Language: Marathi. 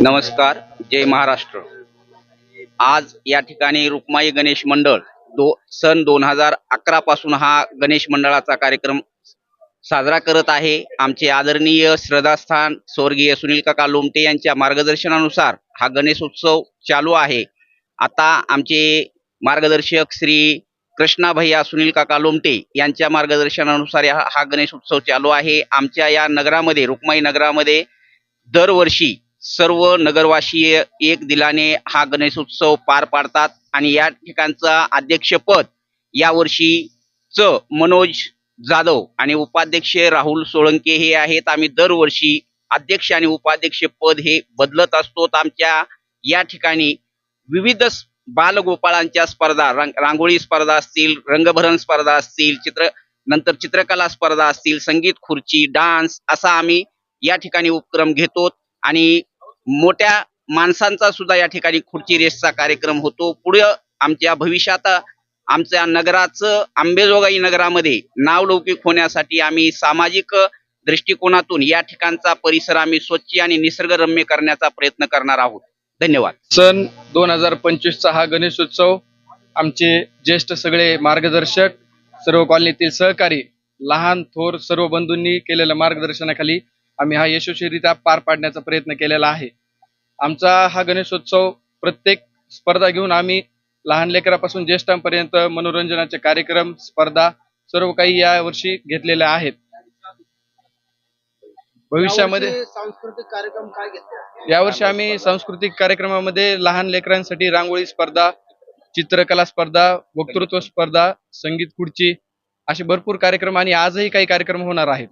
नमस्कार जय महाराष्ट्र. आज या ठिकाणी रुक्माई गणेश मंडळ दो सन दोन हजार अकरा पासून हा गणेश मंडळाचा कार्यक्रम साजरा करत आहे. आमचे आदरणीय श्रद्धास्थान स्वर्गीय सुनील काका लोमटे यांच्या मार्गदर्शनानुसार हा गणेश उत्सव चालू आहे. आता आमचे मार्गदर्शक श्री कृष्णा भैया सुनील काका लोमटे यांच्या मार्गदर्शनानुसार हा हा गणेश उत्सव चालू आहे. आमच्या या नगरामध्ये रुक्माई नगरामध्ये दरवर्षी सर्व नगरवासीय एक दिलाने हा गणेश उत्सव पार पाडतात आणि या ठिकाणचं अध्यक्षपद यावर्षीच मनोज जाधव आणि उपाध्यक्ष राहुल सोळंके हे आहेत. आम्ही दरवर्षी अध्यक्ष आणि उपाध्यक्ष पद हे बदलत असतो. आमच्या या ठिकाणी विविध बालगोपाळांच्या स्पर्धा रांग- रांगोळी स्पर्धा असतील रंगभरण स्पर्धा असतील चित्र नंतर चित्रकला स्पर्धा असतील संगीत खुर्ची डान्स असा आम्ही या ठिकाणी उपक्रम घेतो. आणि मोठ्या माणसांचा सुद्धा या ठिकाणी खुर्ची रेसचा कार्यक्रम होतो. पुढे आमच्या भविष्यात आमच्या नगराचं आंबेजोगाई नगरामध्ये नावलौकिक होण्यासाठी आम्ही सामाजिक दृष्टिकोनातून या ठिकाणचा परिसर आम्ही स्वच्छ आणि निसर्गरम्य करण्याचा प्रयत्न करणार आहोत. धन्यवाद. सन दोन हजार पंचवीसचा हा गणेशोत्सव आमचे ज्येष्ठ सगळे मार्गदर्शक सर्व कॉलनीतील सहकारी लहान थोर सर्व बंधूंनी केलेल्या मार्गदर्शनाखाली आम्ही हा यशस्वीरित्या पार पाडण्याचा प्रयत्न केलेला आहे. आमचा हा गणेशोत्सव प्रत्येक स्पर्धा घेऊन आम्ही लहान लेकरापासून ज्येष्ठांपर्यंत मनोरंजनाचे कार्यक्रम स्पर्धा सर्व काही या वर्षी घेतलेले आहेत. भविष्यामध्ये सांस्कृतिक कार्यक्रम काय घेतले? यावर्षी आम्ही सांस्कृतिक कार्यक्रमामध्ये लहान लेकरांसाठी रांगोळी स्पर्धा चित्रकला स्पर्धा वक्तृत्व स्पर्धा संगीत खुर्ची असे भरपूर कार्यक्रम आणि आजही काही कार्यक्रम होणार आहेत.